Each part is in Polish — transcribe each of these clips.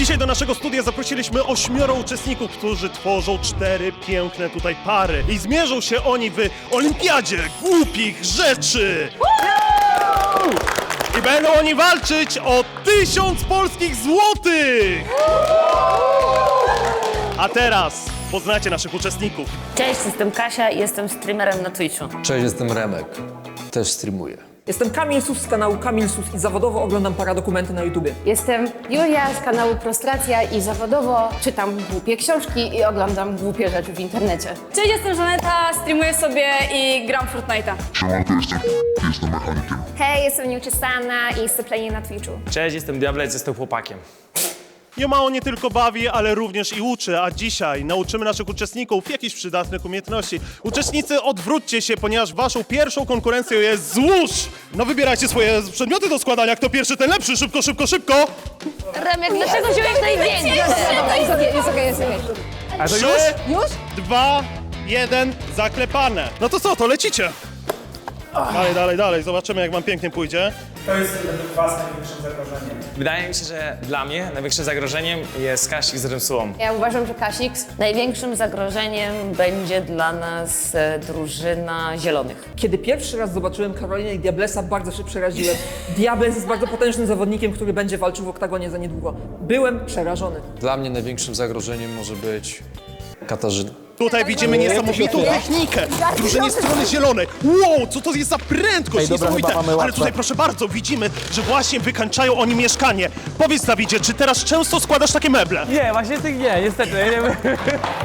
Dzisiaj do naszego studia zaprosiliśmy ośmioro uczestników, którzy tworzą cztery piękne tutaj pary. I zmierzą się oni w olimpiadzie głupich rzeczy. I będą oni walczyć o tysiąc polskich złotych! A teraz poznacie naszych uczestników. Cześć, jestem Kasia i jestem streamerem na Twitchu. Cześć, jestem Remek. Też streamuję. Jestem Kamil Sus z kanału Kamil Sus i zawodowo oglądam paradokumenty na YouTubie. Jestem Julia z kanału Prostracja i zawodowo czytam głupie książki i oglądam głupie rzeczy w internecie. Cześć, jestem Żaneta, streamuję sobie i gram Fortnite'a. Siemanko, jestem jestem mechanikiem. Hej, jestem Nieuczesana i syplenie na Twitchu. Cześć, jestem Diablec, jestem chłopakiem. Nie mało nie tylko bawi, ale również i uczy, a dzisiaj nauczymy naszych uczestników jakichś przydatnych umiejętności. Uczestnicy, odwróćcie się, ponieważ waszą pierwszą konkurencją jest złóż! No wybierajcie swoje przedmioty do składania, kto pierwszy, ten lepszy, szybko, szybko, szybko! Remek, dlaczego wziąłeś najwięcej? Jest okej, jest okej, jest okej. A to Trzy, Już? dwa, jeden, zaklepane. No to co, to lecicie. Dalej, dalej, dalej, zobaczymy jak wam pięknie pójdzie. Wydaje mi się, że dla mnie największym zagrożeniem jest Kasik z Rymsułą. Ja uważam, że Kasik Największym zagrożeniem będzie dla nas e, drużyna zielonych. Kiedy pierwszy raz zobaczyłem Karolinę i Diablesa, bardzo się przeraziłem. Diables jest bardzo potężnym zawodnikiem, który będzie walczył w oktagonie za niedługo. Byłem przerażony. Dla mnie największym zagrożeniem może być Katarzyna. Tutaj widzimy niesamowitą technikę drużynie strony zielonej. Wow, co to jest za prędkość, niesamowite. Ale tutaj proszę bardzo, widzimy, że właśnie wykańczają oni mieszkanie. Powiedz Dawidzie, czy teraz często składasz takie meble? Nie, właśnie tych nie, niestety. Nie,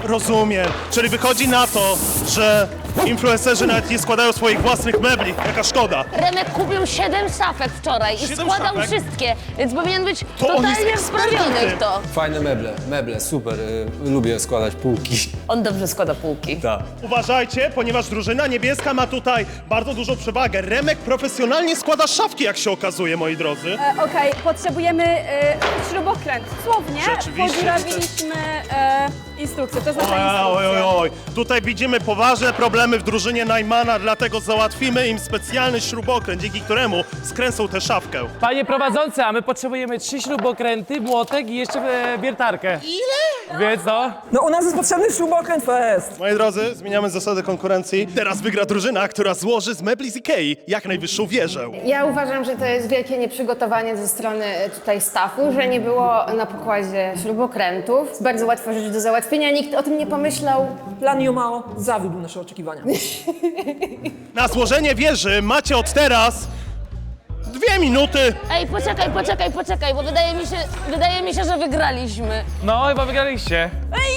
Rozumiem. Czyli wychodzi na to, że influencerzy nawet nie składają swoich własnych mebli. Jaka szkoda. Remek kupił 7 szafek wczoraj i Siedem składał szafek? wszystkie, więc powinien być To on jest totalnie ekspertem wprawiony tym. w to. Fajne meble, meble, super. y, lubię składać półki. On dobrze składa półki. Tak. Uważajcie, ponieważ drużyna niebieska ma tutaj bardzo dużą przewagę. Remek profesjonalnie składa szafki, jak się okazuje, moi drodzy. E, Okej, potrzebujemy e, śrubokręt. Słownie Rzeczywiście. podziurawiliśmy e, instrukcję, to znaczy Oj, oj, oj, oj. Tutaj widzimy poważne problemy w drużynie Najmana, dlatego załatwimy im specjalny śrubokręt, dzięki któremu skręcą tę szafkę. Panie prowadzący, a my potrzebujemy trzy śrubokręty, młotek i jeszcze e, wiertarkę. Ile? Więc no. No u nas jest potrzebny śrubokręt fest. Moi drodzy, zmieniamy zasady konkurencji. Teraz wygra drużyna, która złoży z mebli z Ikei jak najwyższą wieżę. Ja uważam, że to jest wielkie nieprzygotowanie ze strony e, tutaj staffu, że nie było na pokładzie śrubokrętów. Jest bardzo łatwa rzecz do załatwienia, nikt o tym nie pomyślał. Plan Yomao zawiódł nasze oczekiwania. Na złożenie wieży macie od teraz dwie minuty. Ej, poczekaj, poczekaj, poczekaj, bo wydaje mi się, wydaje mi się, że wygraliśmy. No, chyba wygraliście. Ej,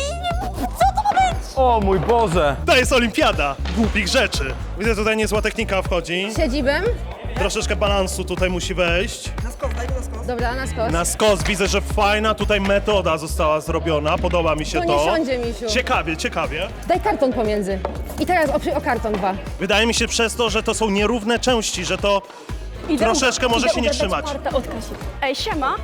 co to ma być? O mój Boże. To jest olimpiada głupich rzeczy. Widzę, tutaj niezła technika wchodzi. Siedzibem. Troszeczkę balansu tutaj musi wejść. Dobra, na skos. Na skos widzę, że fajna tutaj metoda została zrobiona. Podoba mi się To to. nie siądzie, misiu. Ciekawie, ciekawie. Daj karton pomiędzy. I teraz o, o karton dwa. Wydaje mi się przez to, że to są nierówne części, że to Idę troszeczkę może idę się nie ugadać trzymać. kartę od Kasi. Ej, siema.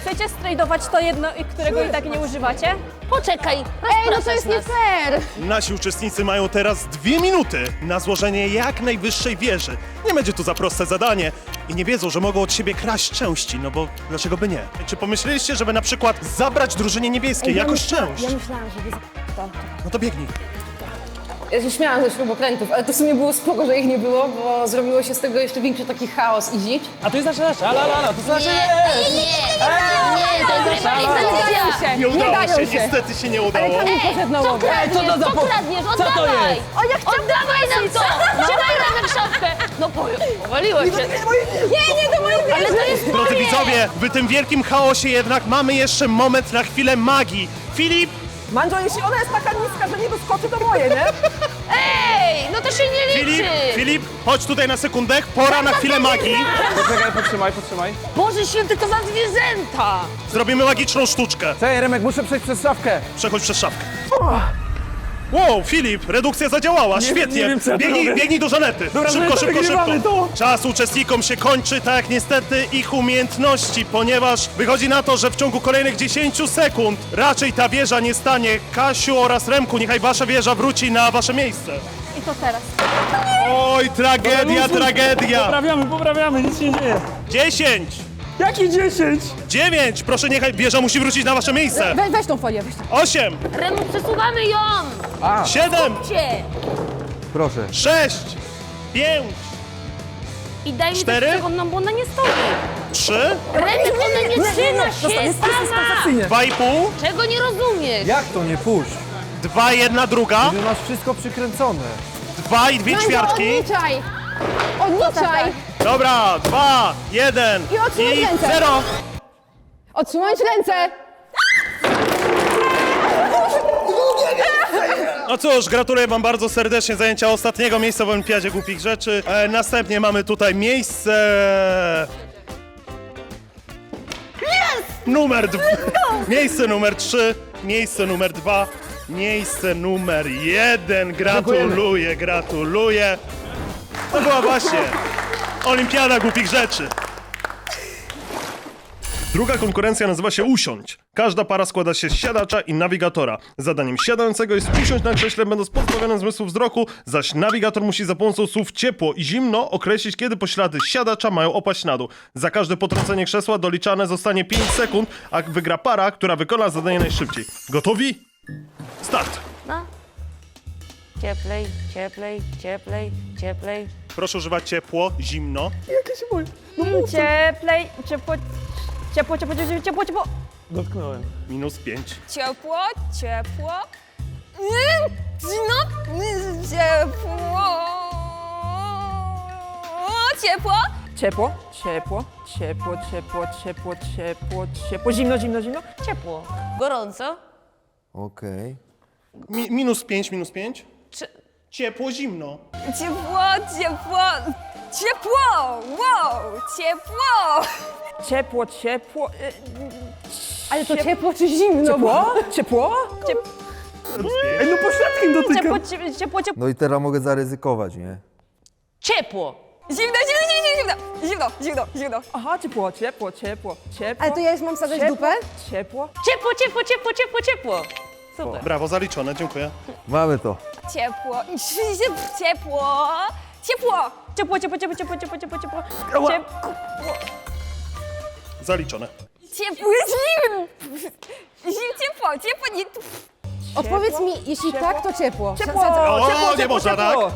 Chcecie strajdować to jedno, i którego i tak nie używacie? Poczekaj, Ej, no to jest nie fair. Nasi uczestnicy mają teraz dwie minuty na złożenie jak najwyższej wieży. Nie będzie to za proste zadanie i nie wiedzą, że mogą od siebie kraść części, no bo dlaczego by nie? Czy pomyśleliście, żeby na przykład zabrać drużynie niebieskiej jakąś część? Ja myślałam, że to. No to biegnij. Ja się śmiałam ze śrubokrętów, ale to w sumie było spoko, że ich nie było, bo zrobiło się z tego jeszcze większy taki chaos i dzicz. A to jest nasza nasza, ala, ala, ala, to znaczy... Nie, nie, nie, to jest rywalizacja. Nie udało dają się, się. niestety się nie udało. Kamil poszedł na Co łowę. kradniesz, to za co po- kradniesz, Co to oddawaj! jest? O, ja Oddawaj nam to! Trzymaj Remek szafkę! No po- powaliło cię. Nie, nie, to moje Ale to jest Drodzy moje! widzowie, w tym wielkim chaosie jednak mamy jeszcze moment na chwilę magii. Filip, Mandzio, jeśli ona jest taka niska, że nie doskoczy, to moje, nie? Ej, no to się nie Filip, liczy! Filip, chodź tutaj na sekundek, pora na chwilę magii. Poczekaj, potrzymaj, potrzymaj. Boże święty, to za zwierzęta! Zrobimy magiczną sztuczkę. Cześć, Remek, muszę przejść przez szafkę. Przechodź przez szafkę. Wow, Filip, redukcja zadziałała, świetnie. nie wiem, co ja tu biegnij, robię. biegnij do Żanety. szybko, Żaneta, szybko, wygrywamy szybko. to. Czas uczestnikom się kończy, tak jak niestety ich umiejętności, ponieważ wychodzi na to, że w ciągu kolejnych 10 sekund raczej ta wieża nie stanie. Kasiu oraz Remku, niechaj wasza wieża wróci na wasze miejsce. I to teraz. Oj, tragedia, tragedia. Poprawiamy, poprawiamy, nic się nie dzieje. 10, Jakie 10? 9! Proszę niechaj, wieża musi wrócić na wasze miejsce! We, weź tą folię, weź tą. 8! Remu, przesuwamy ją! 7! Cie! Proszę. 6! 5! I daj mi Cztery? też przechodną, bo ona nie stoi. 3! Remu, ona nie trzyma się sama! 2,5! Czego nie rozumiesz? Jak to nie puść? 2, 1, druga! Ty masz wszystko przykręcone. 2 i 2 ćwiartki! Odliczaj! Odliczaj! Dobra, 2, 1 I odsunąć ręce. 0! Odsunąć ręce! No cóż, gratuluję wam bardzo serdecznie zajęcia ostatniego miejsca w Olimpiadzie Głupich Rzeczy. E, następnie mamy tutaj miejsce... Numer dwa. Miejsce numer 3, miejsce numer 2, miejsce numer 1. Gratuluję, gratuluję. To była właśnie Olimpiada Głupich Rzeczy. Druga konkurencja nazywa się Usiądź. Każda para składa się z siadacza i nawigatora. Zadaniem siadającego jest usiąść na krześle, będąc pozbawionym zmysłu wzroku, zaś nawigator musi za pomocą słów ciepło i zimno określić, kiedy poślady siadacza mają opaść na dół. Za każde potrącenie krzesła doliczane zostanie 5 sekund, a wygra para, która wykona zadanie najszybciej. Gotowi? Start! No. Cieplej, cieplej, cieplej, cieplej. Proszę używać ciepło, zimno. Cieplej, ciepło, ciepło, ciepło, ciepło, ciepło, ciepło. Dotknąłem. Minus 5. Ciepło, ciepło. Mm, No, mm, ciepło. Ciepło. Ciepło, ciepło, ciepło, ciepło, ciepło, ciepło, ciepło, zimno, zimno, zimno. Ciepło. Gorąco. Okej. Mi minus 5, minus 5. Czy... Ciepło, zimno. Ciepło, ciepło. Ciepło. Wow, ciepło. Ciepło, ciepło. y, Ale to ciepło czy zimno? Ciepło? Ciepło? Ej, no pośladkiem dotykam. Ciepło, ciepło, ciepło, ciepło. No i teraz mogę zaryzykować, nie? Ciepło. Zimno, zimno, zimno, zimno. Zimno, zimno, zimno. Aha, ciepło, ciepło, ciepło, ciepło. Ale to ja już mam sadać ciepło, dupę? Ciepło. Ciepło, ciepło, ciepło, ciepło, ciepło. Super. Brawo, zaliczone, dziękuję. Mamy to. Ciepło. Ciepło. Ciepło. Ciepło, ciepło, ciepło, ciepło, ciepło, ciepło, ciepło. Ała. Ciepło. Zaliczone. Ciepło, zimno. Zim, ciepło, ciepło, nie... Odpowiedz mi, jeśli Ciepło? tak, to ciepło. Ciepło, O, ciepło, nie ciepło, można ciepło.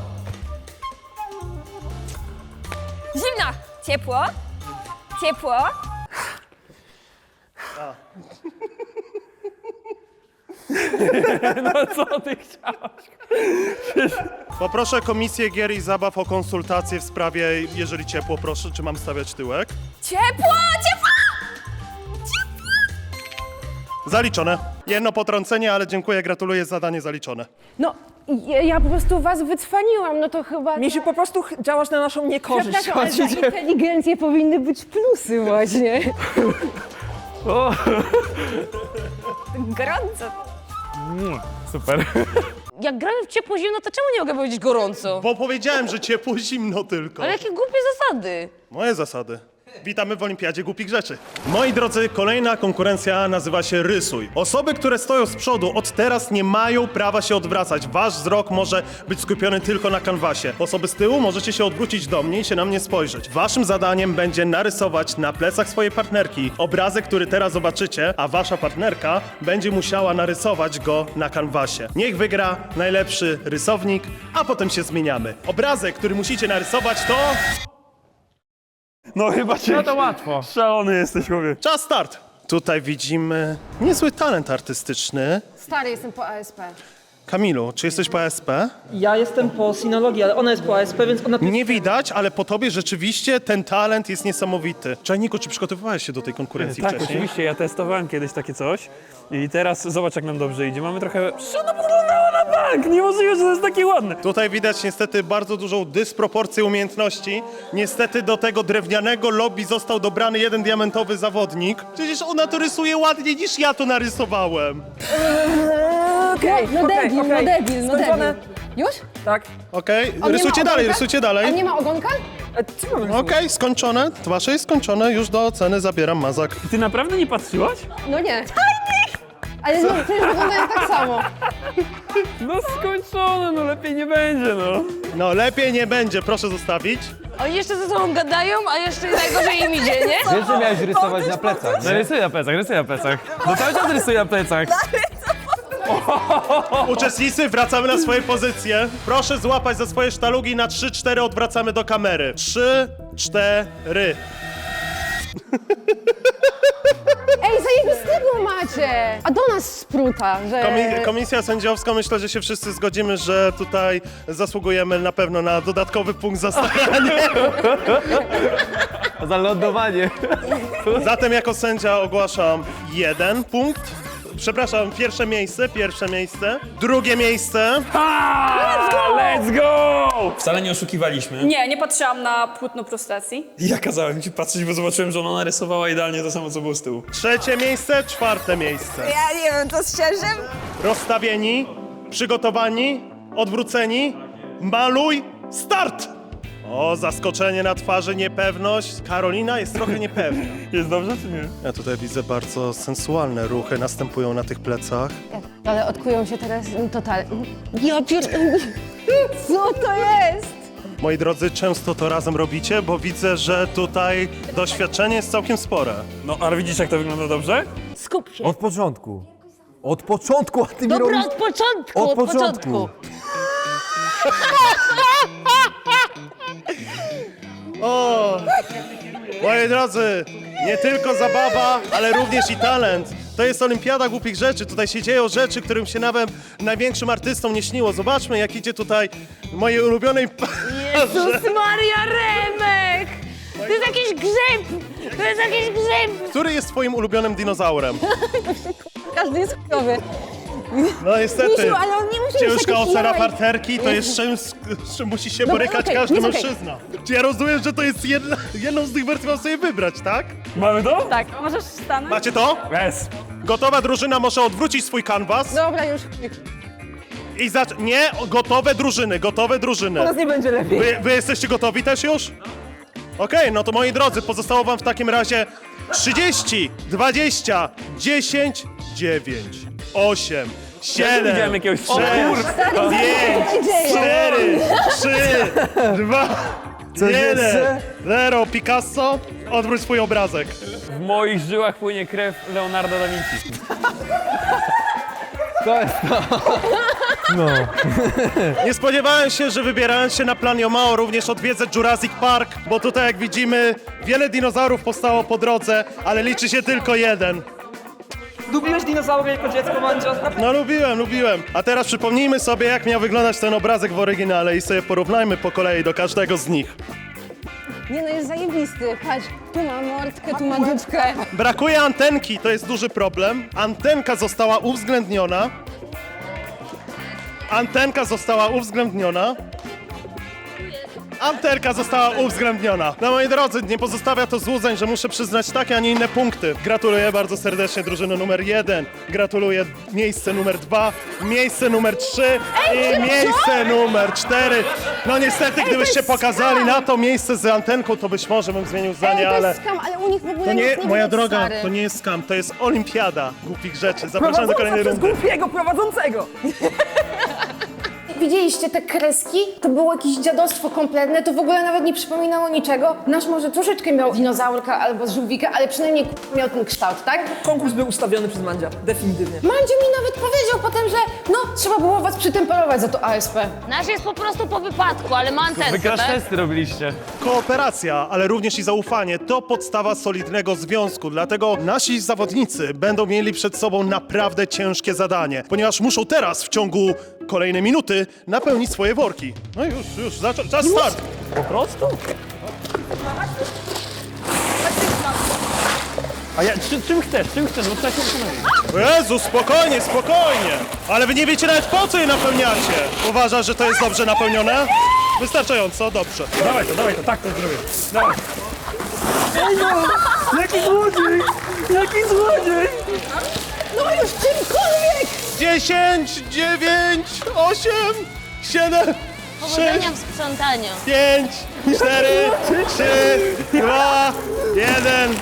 Zimna. Ciepło. Ciepło. No co ty chciałeś? Poproszę Komisję Gier i Zabaw o konsultację w sprawie, jeżeli ciepło, proszę, czy mam stawiać tyłek? Ciepło, ciepło. Zaliczone. Jedno potrącenie, ale dziękuję, gratuluję, zadanie zaliczone. No, ja, ja po prostu was wycwaniłam, no to chyba... Misiu, po prostu ch- działasz na naszą niekorzyść. Przepraszam, ale za inteligencję powinny być plusy właśnie. O, Super. Jak gramy w ciepło zimno, to czemu nie mogę powiedzieć gorąco? Bo powiedziałem, że ciepło, zimno tylko. Ale jakie głupie zasady. Moje zasady. Witamy w Olimpiadzie Głupich Rzeczy. Moi drodzy, kolejna konkurencja nazywa się Rysuj. Osoby, które stoją z przodu od teraz nie mają prawa się odwracać. Wasz wzrok może być skupiony tylko na kanwasie. Osoby z tyłu możecie się odwrócić do mnie i się na mnie spojrzeć. Waszym zadaniem będzie narysować na plecach swojej partnerki obrazek, który teraz zobaczycie, a wasza partnerka będzie musiała narysować go na kanwasie. Niech wygra najlepszy rysownik, a potem się zmieniamy. Obrazek, który musicie narysować to... No chyba cię. No to łatwo. Szalony jesteś, chłopie. Czas start! Tutaj widzimy niezły talent artystyczny. Stary, jestem po ASP. Kamilu, czy jesteś po ASP? Ja jestem po sinologii, ale ona jest po ASP, więc ona... Nie widać, ale po tobie rzeczywiście ten talent jest niesamowity. Czajniku, czy przygotowywałeś się do tej konkurencji Tak, wcześniej? oczywiście, ja testowałem kiedyś takie coś i teraz zobacz jak nam dobrze idzie. Mamy trochę... Przecież na bank! Niemożliwe, że to jest takie ładne. Tutaj widać niestety bardzo dużą dysproporcję umiejętności. Niestety do tego drewnianego lobby został dobrany jeden diamentowy zawodnik. Przecież ona to rysuje ładniej niż ja to narysowałem. Okej, No okej, debil, no debil, no Skończone. debil. Już? Tak. Okej, On nie ma rysujcie dalej, ogonka? rysujcie A dalej. nie ma ogonka? E, co mamy Okej, skończone. Wasze jest skończone, już do oceny zabieram mazak. Ty naprawdę nie patrzyłaś? No nie. Ale no, przecież wyglądają tak samo. No skończone, no lepiej nie będzie, no. No lepiej nie będzie, proszę zostawić. Oni jeszcze ze sobą gadają, a jeszcze najgorzej im idzie, nie? Wiesz, że miałeś rysować na plecach, No rysuję na plecach, rysuję na plecach. No cały czas rysuję na plecach. Uczestnicy, wracamy na swoje pozycje. Proszę złapać za swoje sztalugi na 3-4 odwracamy do kamery. 3, 4. Ej, zajebistego macie! A do nas spruta, że... Komi- komisja sędziowska, myślę, że się wszyscy zgodzimy, że tutaj zasługujemy na pewno na dodatkowy punkt za staranie. Za lądowanie. Zatem jako sędzia ogłaszam jeden punkt. Przepraszam, pierwsze miejsce, pierwsze miejsce. Drugie miejsce. Let's go! Wcale nie oszukiwaliśmy. Nie, nie patrzyłam na płótno prostacji. Ja kazałem ci patrzeć, bo zobaczyłem, że ona narysowała idealnie to samo, co było z tyłu. Trzecie miejsce, czwarte miejsce. Ja nie wiem, to szczerze? Rozstawieni, przygotowani, odwróceni. Maluj, start! O, zaskoczenie na twarzy, niepewność. Karolina jest trochę niepewna. Jest dobrze, czy nie? Ja tutaj widzę bardzo sensualne ruchy następują na tych plecach. Ale odkują się teraz totalnie. Ja pier... Co to jest? Moi drodzy, często to razem robicie, bo widzę, że tutaj doświadczenie jest całkiem spore. No, ale widzisz, jak to wygląda dobrze? Skup się. Od początku. Od początku, a ty mi Dobra, robisz... od początku, Od od początku. początku. O! Moi drodzy, nie tylko zabawa, ale również i talent. To jest olimpiada głupich rzeczy. Tutaj się dzieją rzeczy, którym się nawet największym artystom nie śniło. Zobaczmy, jak idzie tutaj mojej ulubionej Jezus Maria Remek! To jest jakiś grzyb! To jest jakiś grzyb! Który jest twoim ulubionym dinozaurem? Każdy jest chujowy. No niestety. Misiu, ale on nie musi mieć Ciężka takich ocena to jest czymś, z z czym musi się Dobra, borykać okej, każdy jest okej. mężczyzna. Czy ja rozumiem, że to jest jedna, jedną z tych wersji mam sobie wybrać, tak? Mamy to? Tak, możesz stanąć. Macie to? Yes. Gotowa drużyna może odwrócić swój kanwas Dobra, już. i zacząć. Nie, gotowe drużyny, gotowe drużyny. Teraz nie będzie lepiej. Wy, wy jesteście gotowi też już? Okej, no to moi drodzy, pozostało wam w takim razie 30, 20, 10, 9, 8, 7, widziałem jakiegoś 6, strzału. 5, 4, 3, 2, 1, jeszcze? 0. Picasso, odwróć swój obrazek. W moich żyłach płynie krew Leonardo da Vinci. To jest Nie spodziewałem się, że wybierając się na plan Yomao również odwiedzę Jurassic Park, bo tutaj jak widzimy wiele dinozaurów powstało po drodze, ale liczy się tylko jeden. Lubiłeś dinozaury jako dziecko, Mandzio? No lubiłem, lubiłem. A teraz przypomnijmy sobie, jak miał wyglądać ten obrazek w oryginale i sobie porównajmy po kolei do każdego z nich. Nie no, jest zajebisty. Patrz, tu ma mordkę, tu ma dupkę. Brakuje antenki, to jest duży problem. Antenka została uwzględniona. Antenka została uwzględniona. Antenka została uwzględniona. No moi drodzy, nie pozostawia to złudzeń, że muszę przyznać takie, a nie inne punkty. Gratuluję bardzo serdecznie drużyny numer jeden. Gratuluję miejsce numer dwa, miejsce numer trzy i miejsce numer cztery. No niestety, gdybyście pokazali na to miejsce z antenką, to być może bym zmienił zdanie, to ale... jest skam, ale u nich w ogóle To nie, nic nie moja widać, droga, stary. to nie jest skam, to jest olimpiada głupich rzeczy. Zapraszam do Prowadząca kolejnej przez rundy. głupiego prowadzącego. Widzieliście te kreski? To było jakieś dziadostwo kompletne, to w ogóle nawet nie przypominało niczego. Nasz może troszeczkę miał dinozaurka albo żółwika, ale przynajmniej k- miał ten kształt, tak? Konkurs był ustawiony przez Mandzia, definitywnie. Mandzio mi nawet powiedział potem, że no, trzeba było was przytemperować za to ASP. Nasz jest po prostu po wypadku, ale ma antenkę, Wy crash tak? testy robiliście. Kooperacja, ale również i zaufanie to podstawa solidnego związku, dlatego nasi zawodnicy będą mieli przed sobą naprawdę ciężkie zadanie, ponieważ muszą teraz w ciągu kolejnej minuty napełnić swoje worki. No już, już, zaczą- czas start! Po prostu? A ja, czy, czym chcesz, czym chcesz, bo trzeba się Jezu, spokojnie, spokojnie! Ale wy nie wiecie nawet po co je napełniacie! Uważasz, że to jest dobrze napełnione? Wystarczająco, dobrze. Dawaj to, dawaj to, tak to zrobię. Dawaj. Ej no! Jaki złodziej! Jaki złodziej! No już czymkolwiek! 10, 9, 8, 7, 6, Powodzenia w sprzątaniu. 5, 4, 3, 2, 1.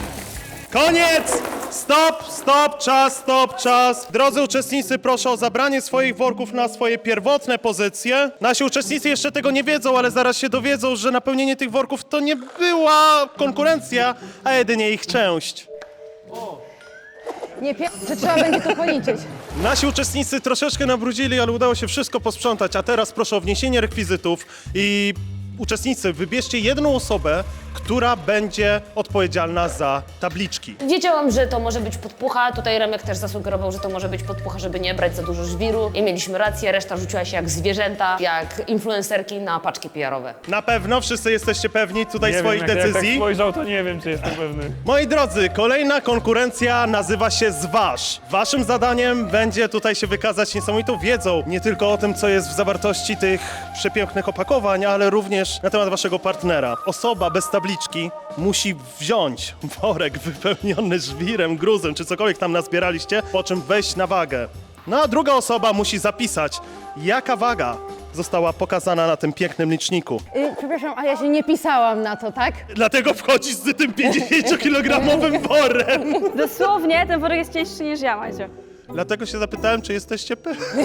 Koniec! Stop, stop, czas, stop, czas. Drodzy uczestnicy, proszę o zabranie swoich worków na swoje pierwotne pozycje. Nasi uczestnicy jeszcze tego nie wiedzą, ale zaraz się dowiedzą, że napełnienie tych worków to nie była konkurencja, a jedynie ich część. Nie pier... że trzeba będzie to policzyć. Nasi uczestnicy troszeczkę nabrudzili, ale udało się wszystko posprzątać, a teraz proszę o wniesienie rekwizytów i uczestnicy, wybierzcie jedną osobę, która będzie odpowiedzialna za tabliczki. Wiedziałam, że to może być podpucha. Tutaj Remek też zasugerował, że to może być podpucha, żeby nie brać za dużo żwiru. I mieliśmy rację, reszta rzuciła się jak zwierzęta, jak influencerki na paczki PR-owe. Na pewno wszyscy jesteście pewni tutaj Nie swoich wiem, jak Ja tak decyzji. spojrzał, to nie wiem, czy jestem pewny. Moi drodzy, kolejna konkurencja nazywa się Zważ. Waszym zadaniem będzie tutaj się wykazać niesamowitą wiedzą, nie tylko o tym, co jest w zawartości tych przepięknych opakowań, ale również na temat waszego partnera. Osoba bez tabliczki musi wziąć worek wypełniony żwirem, gruzem, czy cokolwiek tam nazbieraliście, po czym wejść na wagę. No a druga osoba musi zapisać, jaka waga została pokazana na tym pięknym liczniku. Y, przepraszam, ale ja się nie pisałam na to, tak? Dlatego wchodzisz z tym 50-kilogramowym worem. Dosłownie, ten worek jest cięższy niż ja, Macie. Dlatego się zapytałem, czy jesteście pewni.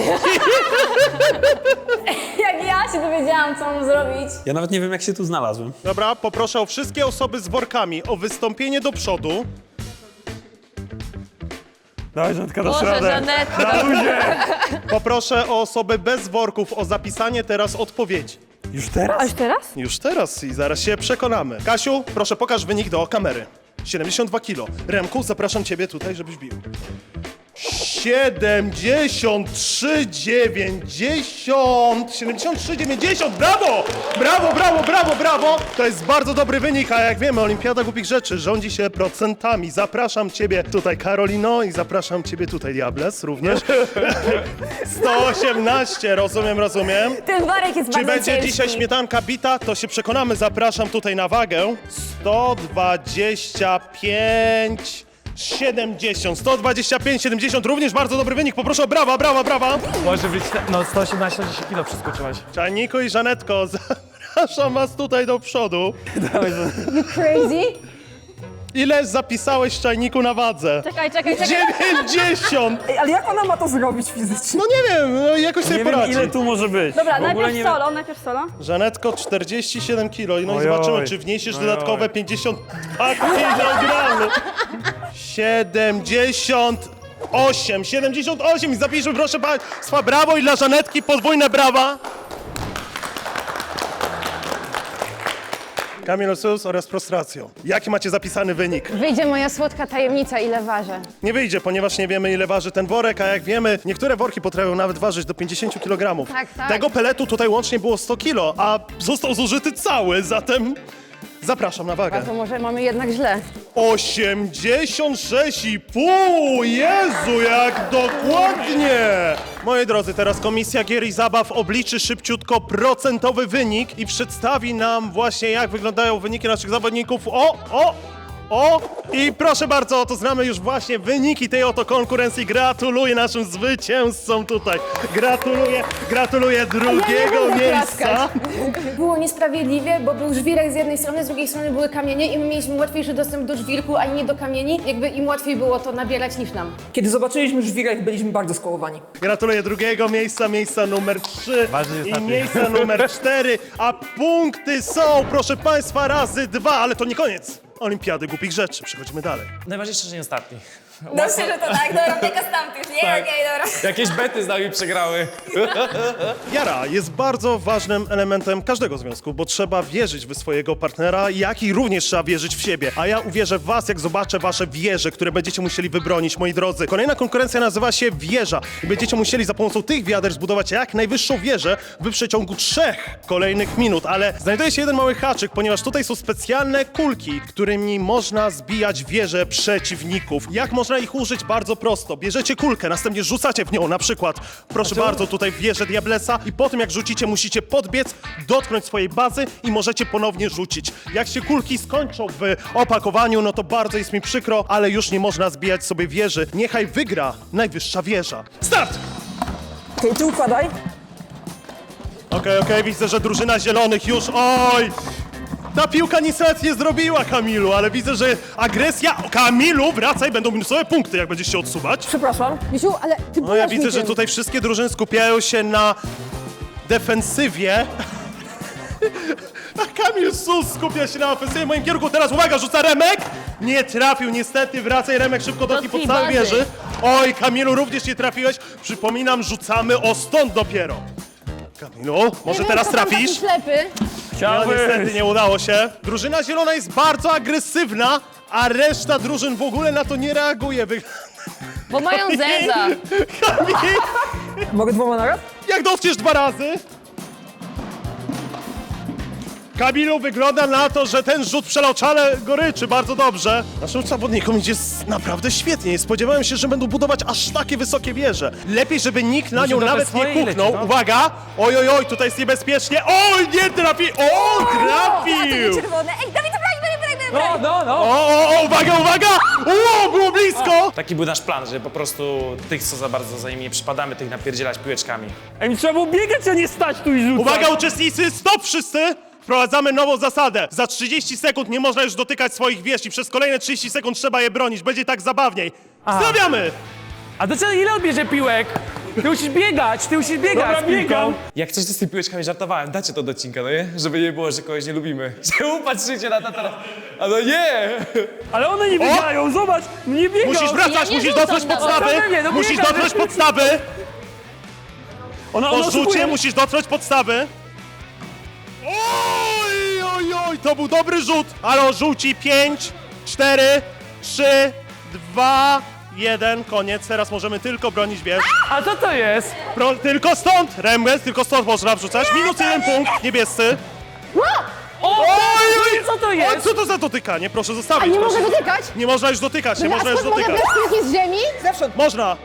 Ja się dowiedziałam, co mam zrobić. Ja nawet nie wiem, jak się tu znalazłem. Dobra, poproszę o wszystkie osoby z workami o wystąpienie do przodu. Dawaj, Żantka, dasz Boże, radę. Żanetka, Na luzie. Poproszę o osoby bez worków o zapisanie teraz odpowiedzi. Już teraz? Aż teraz? Już teraz i zaraz się przekonamy. Kasiu, proszę pokaż wynik do kamery. 72 kilo. Remku, zapraszam ciebie tutaj, żebyś bił. 73, 90, 73, 90, brawo! Brawo, brawo, brawo, brawo! To jest bardzo dobry wynik, a jak wiemy, Olimpiada Głupich Rzeczy rządzi się procentami. Zapraszam ciebie tutaj, Karolino, i zapraszam ciebie tutaj, Diables, również. 118, rozumiem, rozumiem. Ten worek jest Czy bardzo będzie ciężki. dzisiaj śmietanka bita, to się przekonamy. Zapraszam tutaj na wagę. 125... 70, 125, 70, również bardzo dobry wynik, poproszę o brawa, brawa, brawa. Może być, no 118 kilo przeskoczyłaś. Czajniku i Żanetko, zapraszam was tutaj do przodu. Crazy? Ile zapisałeś Czajniku na wadze? Czekaj, czekaj, czekaj. 90! Ej, ale jak ona ma to zrobić fizycznie? No nie wiem, no jakoś sobie Nie wiem, poradzi. ile tu może być. Dobra, najpierw nie solo, najpierw solo. Żanetko 47 kilo, no i Ojoj. zobaczymy, czy wniesiesz Ojoj. dodatkowe 52 kg. 78, 78 i zapiszmy proszę Państwa brawo i dla Żanetki podwójne brawa. Kamil Sus oraz prostracją. Jaki macie zapisany wynik? Wyjdzie moja słodka tajemnica, ile ważę. Nie wyjdzie, ponieważ nie wiemy ile waży ten worek, a jak wiemy, niektóre worki potrafią nawet ważyć do 50 kg. Tak, tak. Tego peletu tutaj łącznie było 100 kg, a został zużyty cały, zatem zapraszam na A wagę. to może mamy jednak źle. 86,5! Jezu, jak dokładnie! Moi drodzy, teraz Komisja Gier i Zabaw obliczy szybciutko procentowy wynik i przedstawi nam właśnie, jak wyglądają wyniki naszych zawodników. O, o, o! I proszę bardzo, oto znamy już właśnie wyniki tej oto konkurencji. Gratuluję naszym zwycięzcom tutaj. Gratuluję, gratuluję drugiego miejsca. Było niesprawiedliwie, bo był żwirek z jednej strony, z drugiej strony były kamienie i my mieliśmy łatwiejszy dostęp do żwirku, a nie do kamieni. Jakby im łatwiej było to nabierać niż nam. Kiedy zobaczyliśmy żwirek, byliśmy bardzo skołowani. Gratuluję drugiego miejsca, miejsca numer 3 Ważny jest i napis. miejsca numer 4, a punkty są, proszę Państwa, razy dwa, ale to nie koniec Olimpiady Głupich Rzeczy. Przechodzimy dalej. Najważniejsze, że nie ostatni. No myślę, że to tak, dobra, biega stamtąd już. Nie, Tak. okej, dobra. Jakieś bety z nami przegrały. Wiara jest bardzo ważnym elementem każdego związku, bo trzeba wierzyć w swojego partnera, jak i również trzeba wierzyć w siebie. A ja uwierzę w was, jak zobaczę wasze wieże, które będziecie musieli wybronić, moi drodzy. Kolejna konkurencja nazywa się wieża i będziecie musieli za pomocą tych wiader zbudować jak najwyższą wieżę w przeciągu trzech kolejnych minut, ale znajduje się jeden mały haczyk, ponieważ tutaj są specjalne kulki, którymi można zbijać wieże przeciwników. Jak można ich użyć? Bardzo prosto. Bierzecie kulkę, następnie rzucacie w nią, na przykład, proszę bardzo, tutaj wieżę Diablesa i po tym jak rzucicie, musicie podbiec, dotknąć swojej bazy i możecie ponownie rzucić. Jak się kulki skończą w opakowaniu, no to bardzo jest mi przykro, ale już nie można zbijać sobie wieży. Niechaj wygra najwyższa wieża. Start! Okej, ty układaj. Okej, okej, widzę, że drużyna zielonych już, oj! Ta piłka nic nawet nie zrobiła, Kamilu, ale widzę, że agresja... Kamilu, wracaj, będą minusowe punkty, jak będziesz się odsuwać. Przepraszam. Misiu, ale ty No ja widzę, że tutaj wszystkie drużyny skupiają się na defensywie. A Kamil Sus skupia się na ofensywie w moim kierunku. Teraz uwaga, rzuca Remek. Nie trafił niestety. Wracaj Remek szybko do tej tej podstawy bazy. wieży. Oj, Kamilu również nie trafiłeś. Przypominam, rzucamy o stąd dopiero. Kamilu, może teraz trafisz? ślepy. No niestety nie udało się. Drużyna zielona jest bardzo agresywna, a reszta drużyn w ogóle na to nie reaguje. Wy... Bo mają zęza. Mogę dwoma naraz? Jak dowcisz dwa razy? Kamilu, wygląda na to, że ten rzut przelał czale goryczy bardzo dobrze. Naszym zawodnikom idzie s- naprawdę świetnie. Nie spodziewałem się, że będą budować aż takie wysokie wieże. Lepiej, żeby nikt na nią nawet nie swoje leci, kuchnął. no. Uwaga! Oj, oj, oj, tutaj jest niebezpiecznie. Oj, nie trafi! O, trafił! Czerwone. Ej, Dawid, braj, braj, braj, braj. No, no, no. O, o, o, uwaga, uwaga! O, było blisko! Taki był nasz plan, że po prostu tych, co za bardzo za nimi nie przypadamy, tych napierdzielać piłeczkami. Ej, mi trzeba było biegać, a nie stać tu i rzucać. Uwaga uczestnicy, stop wszyscy! Wprowadzamy nową zasadę. Za 30 sekund nie można już dotykać swoich wież i przez kolejne 30 sekund trzeba je bronić. Będzie tak zabawniej. Stawiamy! A to co, ile odbierze piłek? Ty musisz biegać, ty musisz biegać Dobra, z piłką. biegam. Jak coś to z tymi piłeczkami żartowałem, dacie to do odcinka, no nie? Żeby nie było, że kogoś nie lubimy. Czemu patrzycie na to teraz? A no nie! Ale one nie biegają, zobacz, nie biegą. Musisz wracać, Ja nie musisz rzucam dotrzeć nawet. podstawy! No no Musisz biegam, dotrzeć no. podstawy! Ona, Po ona rzucie oszukuje. musisz dotrzeć podstawy! Oj, oj, oj, to był dobry rzut! Ale rzuci 5, 4, 3, 2, 1, koniec. Teraz możemy tylko bronić wież. A co to jest? Pro, tylko stąd! Remges, tylko stąd można wrzucać. Minus jeden punkt, niebiescy. O, Oj, oj, co to O, jest? co to za dotykanie? Proszę zostawić. A nie proszę. mogę dotykać? Nie można już dotykać, nie można już skąd mogę dotykać. brać piłki z ziemi? Zewsząd. Można.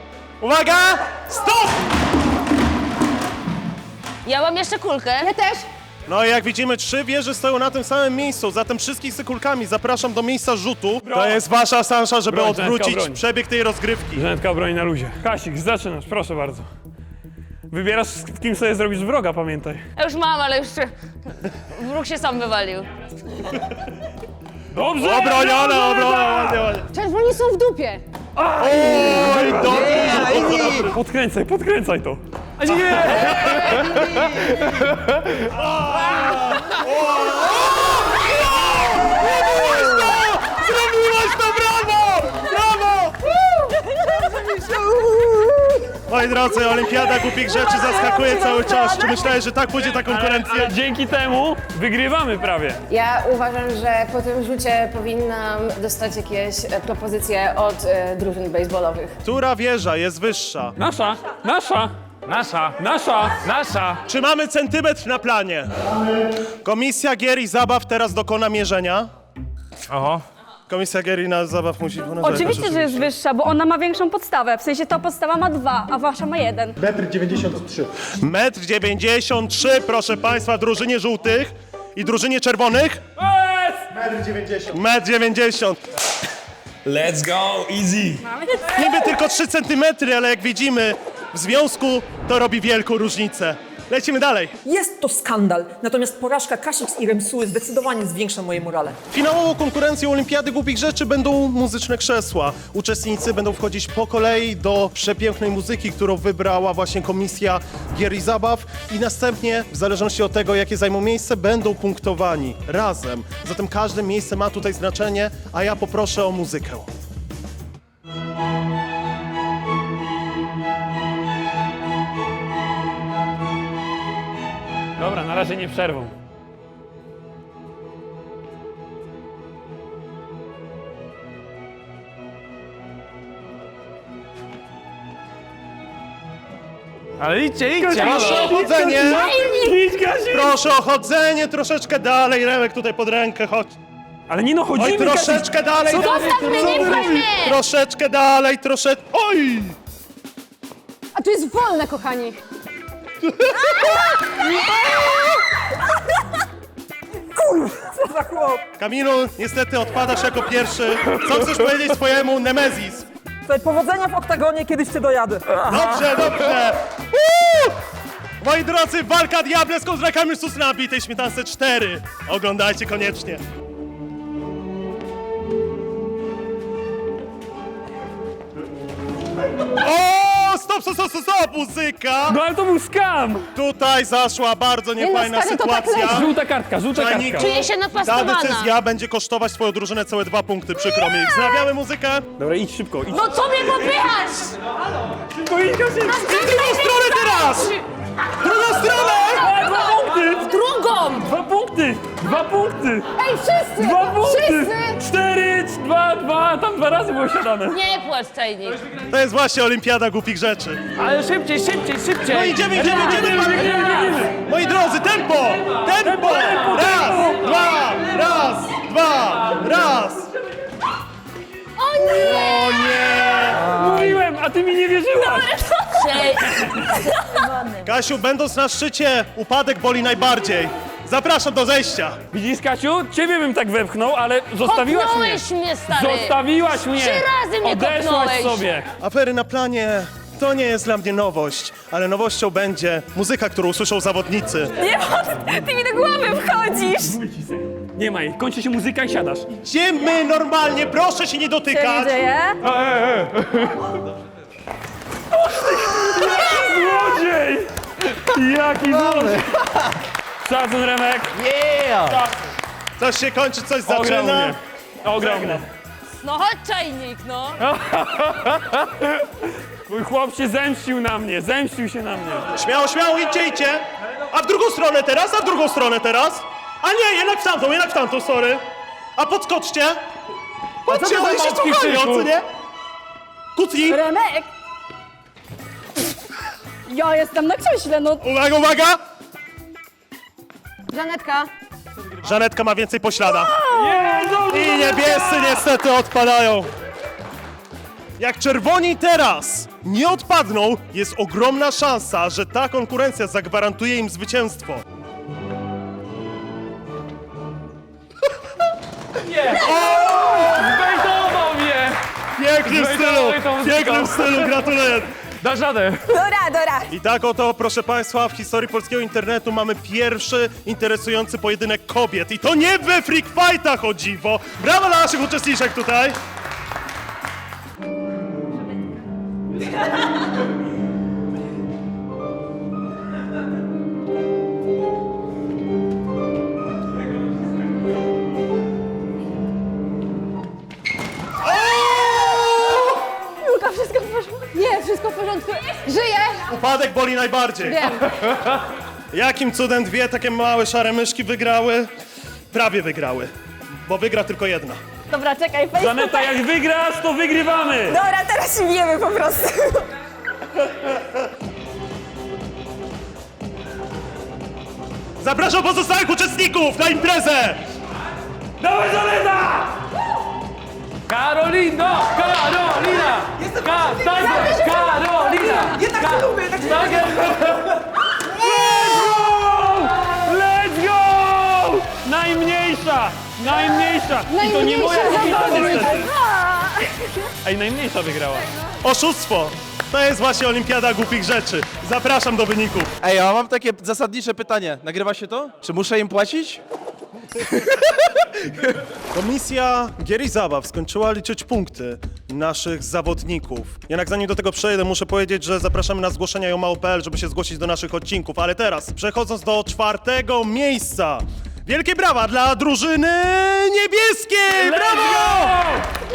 Uwaga! Stop! Ja mam jeszcze kulkę. Ja też. No i jak widzimy, trzy wieże stoją na tym samym miejscu, zatem wszystkich z kulkami zapraszam do miejsca rzutu. To jest wasza szansa, żeby Broń, odwrócić broń. przebieg tej rozgrywki. Rzędka broni na luzie. Kasik, zaczynasz, proszę bardzo. Wybierasz, z kim sobie zrobisz wroga, pamiętaj. Ja już mam, ale jeszcze wróg się sam wywalił. Dobrze! Obronione, obronione. Czerwoni są w dupie. Oj, dobry. Podkręcaj, podkręcaj to. A nie! Zrobiłaś to, brawo! Brawo! Moi drodzy, Olimpiada głupich rzeczy zaskakuje cały czas. Czy myślałeś, że tak pójdzie ta konkurencja? Ale dzięki temu wygrywamy prawie. Ja uważam, że po tym rzucie powinnam dostać jakieś e, propozycje od e, drużyn baseballowych. Która wieża jest wyższa? Nasza, nasza, Nasza, nasza. nasza. Czy mamy centymetr na planie? Komisja gier i zabaw teraz dokona mierzenia. Oho. Komisja gier i na zabaw musi narzekać, Oczywiście, że jest wyższa, bo ona ma większą podstawę. W sensie ta podstawa ma dwa, a wasza ma jeden. Metr 93, proszę państwa, drużynie żółtych i drużynie czerwonych. Metr 90. Metr 90. Let's go, easy! Niby tylko 3 centymetry, ale jak widzimy, w związku to robi wielką różnicę. Lecimy dalej. Jest to skandal. Natomiast porażka Kasix i Remsuły zdecydowanie zwiększa moje morale. Finałową konkurencją Olimpiady Głupich Rzeczy będą muzyczne krzesła. Uczestnicy będą wchodzić po kolei do przepięknej muzyki, którą wybrała właśnie Komisja Gier i Zabaw i następnie, w zależności od tego, jakie zajmą miejsce, będą punktowani razem. Zatem każde miejsce ma tutaj znaczenie, a ja poproszę o muzykę. Razie nie przerwą. Ale idźcie, idźcie. Proszę o chodzenie! Idź! Proszę o chodzenie troszeczkę dalej, Remek tutaj pod rękę, chodź. Ale nie no, chodzimy, Oj, troszeczkę dalej, dalej. Zostaw mnie, nie pchaj mnie! Troszeczkę dalej, troszeczkę... Oj! A tu jest wolne, kochani. Kamilu, niestety odpadasz jako pierwszy. Co chcesz powiedzieć swojemu Nemezis? Słuchaj, powodzenia w oktagonie, kiedyś cię dojadę. Dobrze, dobrze. Uuu! Moi drodzy, walka Diables kontra Kamil Sus na bitej śmietance 4. Oglądajcie koniecznie. Stop, stop, stop, stop, stop, muzyka! No ale to był skam! Tutaj zaszła bardzo niefajna no, stary, to tak sytuacja. Żółta kartka, żółta Czajnik, kartka. Czuję się ta napastowana. decyzja będzie kosztować twoją drużynę całe dwa punkty, przykro mi. Wznawiamy muzykę. Dobra, idź szybko, idź No co mnie popychasz? szybko, idź, idź, idź. W drugą stronę teraz! Drugą stronę! Dwa punkty! W drugą! Dwa punkty! Dwa punkty! Ej, wszyscy! Dwa punkty! Wszyscy! Cztery, dwa, dwa, tam dwa razy było siadane. Nie płacz, czajnik. To jest właśnie olimpiada głupich rzeczy. Ale szybciej, szybciej, szybciej! No idziemy, idziemy, idziemy! Moi drodzy, tempo! Tempo! Raz, dwa, raz, dwa, raz! O nie! O nie! Mówiłem, a ty mi nie wierzyłaś! Kasiu, będąc na szczycie, upadek boli najbardziej. Zapraszam do zejścia. Widzisz, Kasiu? Ciebie bym tak wepchnął, ale zostawiłaś mnie. Kopnąłeś mnie, stary! Zostawiłaś mnie! Trzy razy mnie Odeszłaś kopnąłeś. sobie! Afery na planie to nie jest dla mnie nowość, ale nowością będzie muzyka, którą usłyszą zawodnicy. Nie, ty mi do głowy wchodzisz! Nie ma jej, kończy się muzyka i siadasz. Idziemy normalnie, proszę się nie Co dotykać. dzieje? Złodziej! Jaki złodziej! Szacun, Remek! Coś się kończy, coś Ograł zaczyna. mnie. Ograł mnie. No chodź, czajnik, no! Mój chłop się zemścił na mnie, zemścił się na mnie. Śmiało, śmiało, idźcie, idźcie. A w drugą stronę teraz, a w drugą stronę teraz. A nie, jednak w tamtą, jednak w tamtą, sorry. A podskoczcie. To za oni się małpki, słuchają, Krzysiu? co nie? Kucnij. Remek! Ja jestem na krześle, no Uwaga, uwaga. Żanetka, Żanetka ma więcej poślada. Nie! I niebiescy niestety odpadają. Jak czerwoni teraz nie odpadną, jest ogromna szansa, że ta konkurencja zagwarantuje im zwycięstwo. Zbejtował mnie! Piękny w stylu, Zbejtowali tą muzyką. piękny w stylu, gratuluję. Dasz radę! Dora, Dora! I tak oto, proszę Państwa, w historii polskiego internetu mamy pierwszy interesujący pojedynek kobiet. I to nie we freak fightach, o dziwo. Brawo dla naszych uczestniczek tutaj. Porządku. Żyję! Upadek boli najbardziej. Wiem. Jakim cudem dwie takie małe szare myszki wygrały? Prawie wygrały, bo wygra tylko jedna. Dobra, czekaj, weź Zaneta, jak wygrasz, to wygrywamy! Dobra, teraz się bijemy po prostu. Zapraszam pozostałych uczestników na imprezę! Dawaj, Zaneta! Karolino! Karolina! Jestem Ka tak! Karolina! Ja tak Ka lubię, tak tak jest. Let's go! Najmniejsza! Najmniejsza! I to nie moja niestety. Ej, najmniejsza wygrała. Oszustwo! To jest właśnie olimpiada głupich rzeczy. Zapraszam do wyników. Ej, ja mam takie zasadnicze pytanie. Nagrywa się to? Czy muszę im płacić? Komisja Gier i Zabaw skończyła liczyć punkty naszych zawodników. Jednak zanim do tego przejdę, muszę powiedzieć, że zapraszamy na zgłoszenia jomao.pl, żeby się zgłosić do naszych odcinków. Ale teraz, przechodząc do czwartego miejsca. Wielkie brawa dla drużyny niebieskiej! Brawo!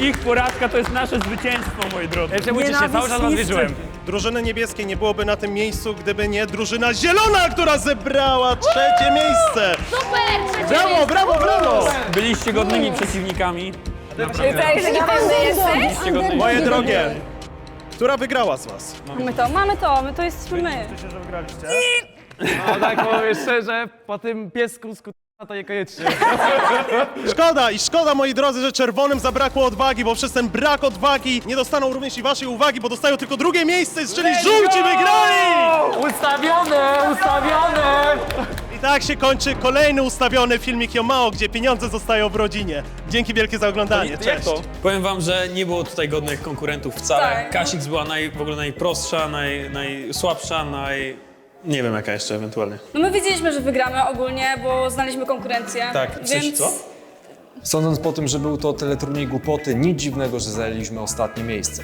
Ich porażka to jest nasze zwycięstwo, moi drodzy. Nie bójcie się, cały czas was wierzyłem. Drużyny niebieskiej nie byłoby na tym miejscu, gdyby nie drużyna zielona, która zebrała trzecie miejsce. Super! Trzecie Brawo, miejsce. brawo, brawo! Byliście godnymi przeciwnikami. Tak, że nie pewny jesteś? Byliście godnymi. Moje drogie, która wygrała z was? mamy to, mamy to, my to jesteśmy my. No tak powiem szczerze, po tym piesku z to niekoniecznie. Szkoda i szkoda, moi drodzy, że czerwonym zabrakło odwagi, bo przez ten brak odwagi nie dostaną również i waszej uwagi, bo dostają tylko drugie miejsce, czyli żółci wygrali! Ustawione, ustawione! I tak się kończy kolejny ustawiony filmik Yomao, gdzie pieniądze zostają w rodzinie. Dzięki wielkie za oglądanie, cześć! to? Powiem wam, że nie było tutaj godnych konkurentów wcale. Tak. Kasix była naj, w ogóle najprostsza, naj, najsłabsza, naj... Nie wiem jaka jeszcze ewentualnie. No my wiedzieliśmy, że wygramy ogólnie, bo znaliśmy konkurencję. Tak, w sensie więc... co? Sądząc po tym, że był to teleturniej głupoty, nic dziwnego, że zajęliśmy ostatnie miejsce.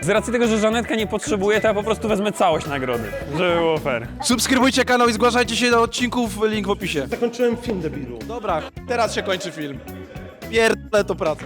Z racji tego, że Żanetka nie potrzebuje, to ja po prostu wezmę całość nagrody, żeby było fair. Subskrybujcie kanał i zgłaszajcie się do odcinków, link w opisie. Zakończyłem film debilu. Dobra, teraz się kończy film. Pierdolę to pracę.